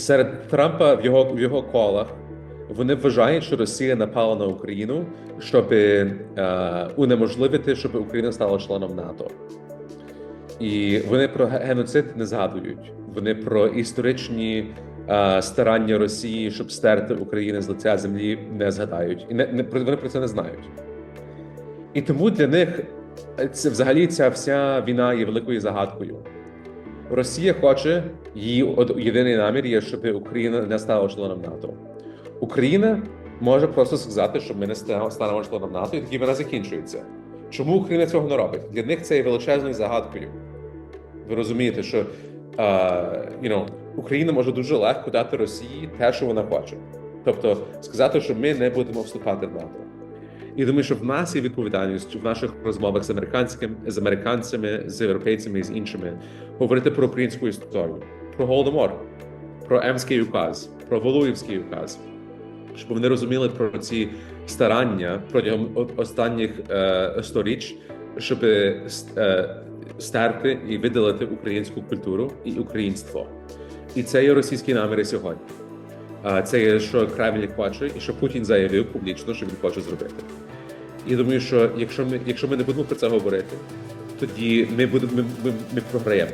серед Трампа в його в його колах вони вважають, що Росія напала на Україну, щоб е, унеможливити, щоб Україна стала членом НАТО. І вони про геноцид не згадують. Вони про історичні е, старання Росії, щоб стерти Україну з лиця землі, не згадають. І не, не вони про це не знають. І тому для них це взагалі ця вся війна є великою загадкою. Росія хоче її єдиний намір є, щоб Україна не стала членом НАТО. Україна може просто сказати, що ми не станемо членом НАТО, і тоді вона закінчується. Чому Україна цього не робить? Для них це є величезною загадкою. Ви розумієте, що е, you know, Україна може дуже легко дати Росії те, що вона хоче. Тобто сказати, що ми не будемо вступати в НАТО. І думаю, що в нас є відповідальність в наших розмовах з американським з американцями, з європейцями і з іншими говорити про українську історію, про голодомор, про Емський указ, про Волуївський указ, щоб вони розуміли про ці старання протягом останніх е, сторіч, щоб е, е, стерти і видалити українську культуру і українство. І це є російські наміри сьогодні. Це є, що Кремль хоче, і що Путін заявив публічно, що він хоче зробити. І думаю, що якщо ми, якщо ми не будемо про це говорити, тоді ми будемо ми, ми, ми програємо.